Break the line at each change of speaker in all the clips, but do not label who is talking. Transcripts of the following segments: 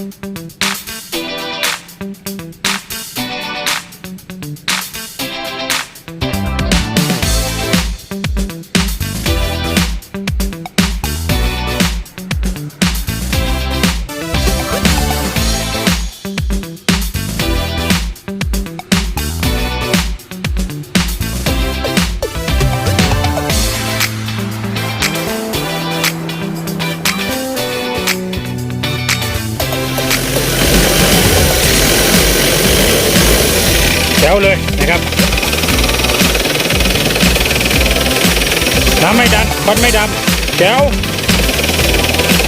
แจ๋วเลยนะครับน้ำไม่ดันควันไม่ดำแจ๋ว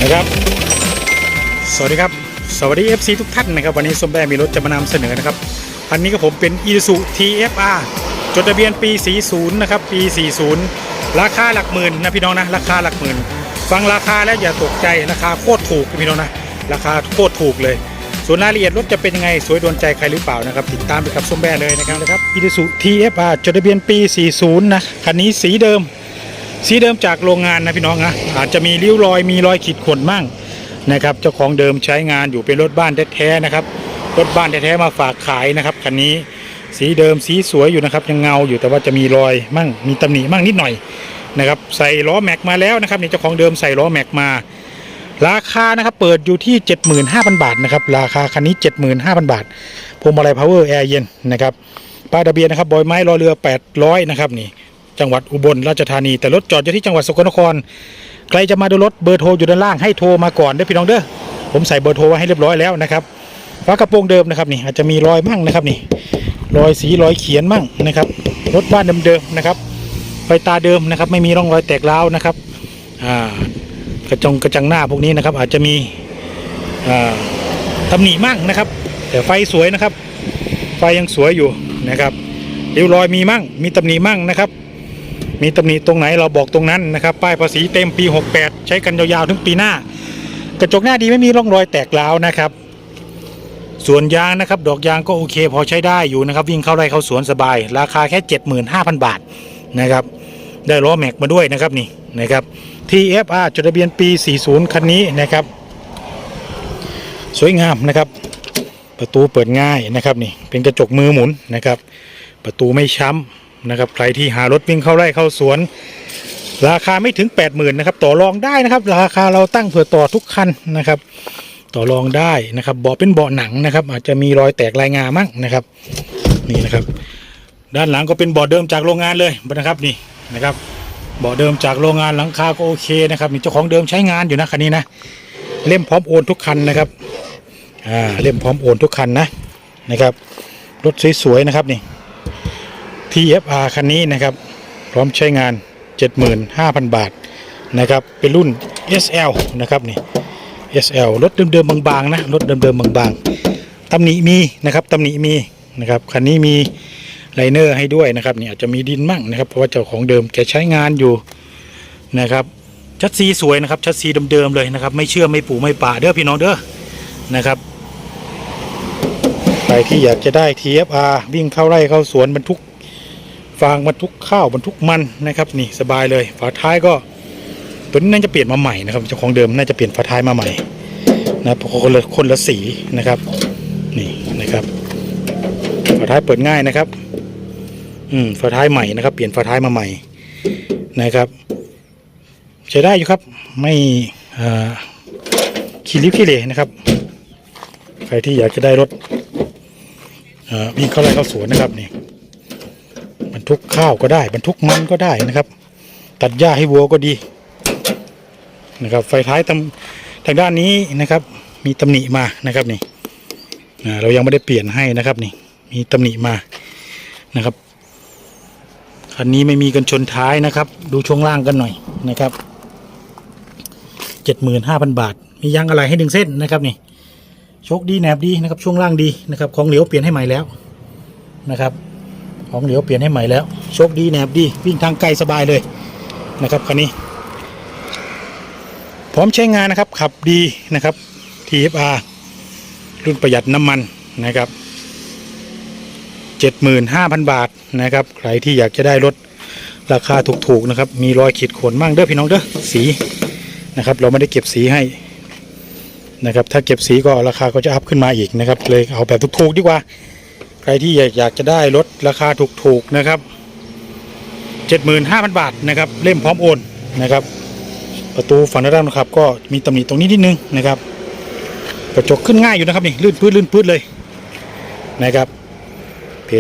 นะครับ สวัสดีครับ สวัสดี FC ทุกท่านนะครับ วันนี้ส้มแบมีรถจะมานำเสนอนะครับคันนี้ก็ผมเป็น i s u TFR จดทะเบียนปี 40 นะครับ ปี 40 ราคาหลักหมื่นนะพี่น้องนะ ราคาหลักหมื่น ฟังราคาแล้วอย่าตกใจ ราคาโคตรถูกพี่น้องนะ ราคาโคตรถูกเลย ส่วนรายละเอียดรถจะเป็นยังไง สวยโดนใจใครหรือเปล่านะครับ ติดตามไปกับส้มแบเลยนะครับนะครับ i s u TFR จดทะเบียนปี 40 นะ คันนี้สีเดิม สีเดิมจากโรงงานนะพี่น้องนะอาจจะมีริ้วรอยมีรอยขีดข่วนมั่งนะครับเจ้าของเดิมใช้งานอยู่เป็นรถบ้านแท้ๆนะครับรถบ้านแท้ๆมาฝากขายนะครับคันนี้สีเดิมสีสวยอยู่นะครับยังเงาอยู่แต่ว่าจะมีรอยมั่งมีตำหนิมั่งนิดหน่อยนะครับใส่ล้อแม็กมาแล้วนะครับนี่เจ้าของเดิมใส่ล้อแม็กมา ราคานะครับเปิดอยู่ที่ 75,000 บาทนะครับราคาคันนี้ 75,000 บาทพวงมาลัยพาวเวอร์แอร์เย็นนะครับป้ายทะเบียนนะครับบอยไม้รอเรือ 800 นะครับนี่จังหวัดอุบลราชธานี แต่รถจอดอยู่ที่จังหวัดสกลนคร ใครจะมาดูรถเบอร์โทรอยู่ด้านล่างให้โทรมาก่อนเด้อพี่น้องเด้อผมใส่เบอร์โทรไว้ให้เรียบร้อยแล้วนะครับฝากระโปรงเดิมนะครับนี่อาจจะมีรอยมั่งนะครับนี่รอยสีรอยเขียนมั่งนะครับรถบ้านเดิมๆนะครับไฟตาเดิมนะครับไม่มีร่องรอยแตกร้าวนะครับอ่า กระจงกระจังหน้าพวกนี้นะครับ อาจจะมีอ่าตำหนิมั่งนะครับ แต่ไฟสวยนะครับ ไฟยังสวยอยู่นะครับริ้วรอยมีมั่ง มีตำหนิมั่งนะครับ มีตำหนิตรงไหนเราบอกตรงนั้นนะครับ ป้ายภาษีเต็มปี 68 ใช้กันยาวๆถึงปีหน้า กระจกหน้าดีไม่มีร่องรอยแตกร้าวนะครับ ส่วนยางนะครับ ดอกยางก็โอเค พอใช้ได้อยู่นะครับ วิ่งเข้าไร่เข้าสวนสบาย ราคาแค่ 75,000 บาทนะครับ ได้ล้อแม็กมาด้วยนะครับนี่นะครับ TFR จดทะเบียนปี 40 คันนี้นะครับ สวยงามนะครับ ประตูเปิดง่ายนะครับนี่เป็นกระจกมือหมุนนะครับ ประตูไม่ช้ำนะครับ ใครที่หารถวิ่งเข้าไร่เข้าสวน ราคาไม่ถึง 80,000นะครับต่อรองได้นะครับ ราคาเราตั้งเผื่อต่อทุกคันนะครับ ต่อรองได้นะครับเบาะเป็นเบาะหนังนะครับ อาจจะมีรอยแตกลายงามั่งนะครับนี่นะครับ ด้านหลังก็เป็นเบาะเดิมจากโรงงานเลยนะครับนี่นะครับ บาะเดิมจากโรงงานหลังคาก็โอเคนะครับนี่เจ้าของเดิมใช้งานอยู่นะคันนี้นะเล่มพร้อมโอนทุกคันนะครับอ่าเล่มพร้อมโอนทุกคันนะนะครับรถสวยๆนะครับนี่ TFR คันนี้นะครับพร้อมใช้งาน 75,000 บาทนะครับเป็นรุ่น SL นะครับนี่ SL รถเดิมๆบางๆนะรถเดิมๆบางๆตำหนิมีนะครับตำหนิมีนะครับคันนี้มี ไลเนอร์ให้ด้วยนะครับเนี่อาจจะมีดินมั่งนะครับเพราะว่าเจ้าของเดิมแกใช้งานอยู่นะครับชัดซีสวยนะครับชัดซีเดิมๆเลยนะครับ ไม่เชื่อไม่ปูไม่ป่าเด้อพี่น้องเด้อนะครับใครที่อยากจะได้ TFR วิ่งเข้าไร่เข้าสวนบรรทุกฟางบรรทุกข้าวบรรทุกมันนะครับ นี่สบายเลย ฝาท้ายก็ตัวนี้น่าจะเปลี่ยนมาใหม่นะครับเจ้าของเดิมน่าจะเปลี่ยนฝาท้ายมาใหม่นะเพราะคนละคนละสีนะครับ นี่นะครับฝาท้ายเปิดง่ายนะครับ อืมฝาท้ายใหม่นะครับ เปลี่ยนฝาท้ายมาใหม่นะครับใช้ได้อยู่ครับ ไม่อ่าขี้ริ้วขี้เหร่นะครับ ใครที่อยากจะได้รถวิ่งเข้าไร่เข้าสวนนะครับนี่บรรทุกข้าวก็ได้ บรรทุกมันก็ได้นะครับ ตัดหญ้าให้วัวก็ดีนะครับไฟท้ายทางด้านนี้นะครับ มีตำหนิมานะครับนี่เรายังไม่ได้เปลี่ยนให้นะครับนี่มีตำหนิมานะครับ คันนี้ไม่มีกันชนท้ายนะครับ ดูช่วงล่างกันหน่อยนะครับเจ็ดหมื่นห้าพันบาท มียางอะไรให้ดึงเส้นนะครับนี่โชคดีแหนบดีนะครับช่วงล่างดีนะครับของเหลวเปลี่ยนให้ใหม่แล้วนะครับของเหลวเปลี่ยนให้ใหม่แล้วโชคดีแหนบดีวิ่งทางไกลสบายเลยนะครับคันนี้ พร้อมใช้งานนะครับขับดีนะครับ TFR รุ่นประหยัดน้ำมันนะครับ 75,000 บาทนะครับ ใครที่อยากจะได้รถราคาถูกๆนะครับ มีรอยขีดข่วนมั่งเด้อพี่น้องเด้อสีนะครับ เราไม่ได้เก็บสีให้นะครับ ถ้าเก็บสีก็ราคาก็จะอัพขึ้นมาอีกนะครับ เลยเอาแบบถูกๆดีกว่า ใครที่อยากอยากจะได้รถราคาถูกๆนะครับ 75,000 บาทนะครับ เล่มพร้อมโอนนะครับ ประตูฝั่งด้านนะครับ ก็มีตำหนิตรงนี้นิดนึงนะครับ กระจกขึ้นง่ายอยู่นะครับนี่ลื่นปื้ดลื่นปื้ดเลยนะครับ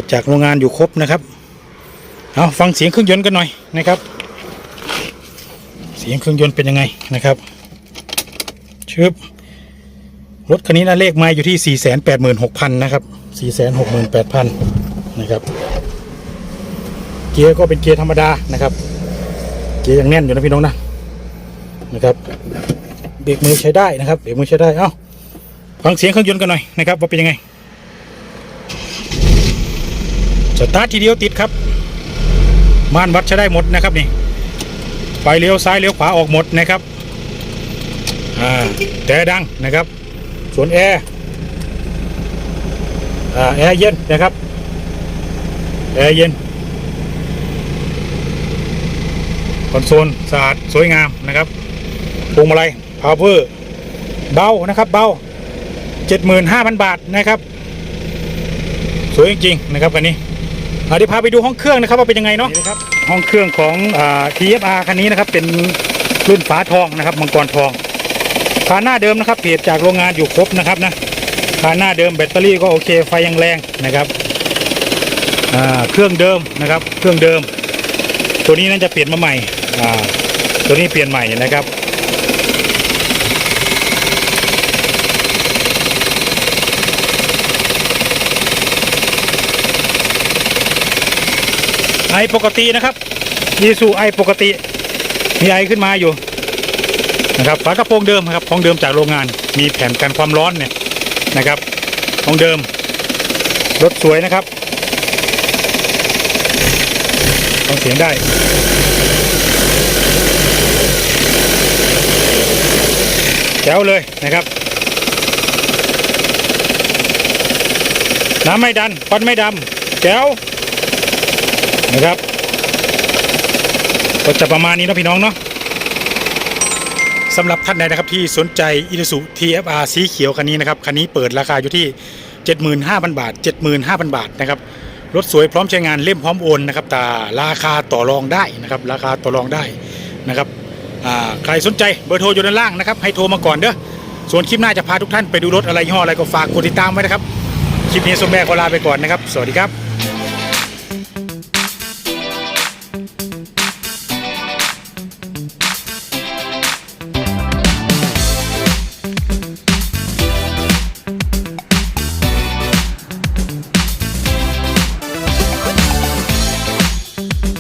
จจากโรงงานอยู่ครบนะครับเอาฟังเสียงเครื่องยนต์กันหน่อยนะครับ เสียงเครื่องยนต์เป็นยังไงนะครับชึบรถคันนี้นะเลขไม้อยู่ที่ 4 8 6 0 0 0 นะครับ4 6 8 0 0 0 นะครับ เกียร์ก็เป็นเกียร์ธรรมดานะครับ เกียร์ยังแน่นอยู่นะพี่น้องนะนะครับเบรกมือใช้ได้นะครับเบรกมือใช้ได้เอ้าฟังเสียงเครื่องยนต์กันหน่อยนะครับว่าเป็นยังไง สตาร์ททีเดียวติดครับ ม่านวัดใช้ได้หมดนะครับนี่ไฟเลี้ยวซ้ายเลี้ยวขวาออกหมดนะครับอ่าแต่ดังนะครับ ส่วนแอร์อ่าแอร์เย็นนะครับแอร์เย็นคอนโซลสะอาดสวยงามนะครับพวงมาลัยพาวเวอร์เบานะครับเบา 75,000 บาทนะครับ สวยจริงๆนะครับคันนี้ เดี๋ยวพาไปดูห้องเครื่องนะครับว่าเป็นยังไงเนาะนะครับห้องเครื่องของอ่า TFR คันนี้นะครับเป็นรุ่นฝาทองนะครับมังกรทองคาหน้าเดิมนะครับเพจจากโรงงานอยู่ครบนะครับนะคาหน้าเดิมแบตเตอรี่ก็โอเคไฟยังแรงนะครับอ่าเครื่องเดิมนะครับ เครื่องเดิม ตัวนี้น่าจะเปลี่ยนมาใหม่อ่าตัวนี้เปลี่ยนใหม่นะครับ ไอ ปกตินะครับยีสูไอปกติมีไอขึ้นมาอยู่นะครับฝากระโปรงเดิมครับของเดิมจากโรงงานมีแผ่นกันความร้อนเนี่ยนะครับของเดิมรถสวยนะครับฟังเสียงได้แจ๋วเลยนะครับ น้ำไม่ดันควันไม่ดำแจ๋ว นะครับ ก็จะประมาณนี้นะพี่น้องเนาะสำหรับท่านใดนะครับที่สนใจอิ s u TFR สีเขียวคันนี้นะครับ คันนี้เปิดราคาอยู่ที่ 75,000 บาท 75,000 บาทนะครับรถสวยพร้อมใช้งานเล่มพร้อมโอนนะครับแต่ราคาต่อรองได้นะครับ ราคาต่อรองได้นะครับใครสนใจเบอร์โทรอยู่ด้านล่างนะครับ ให้โทรมาก่อนเด้อส่วนคลิปหน้าจะพาทุกท่านไปดูรถอะไรยี่ห้ออะไรก็ฝากกดติดตามไว้นะครับ คลิปนี้สมแบกขอลาไปก่อนนะครับ สวัสดีครับ Thank you.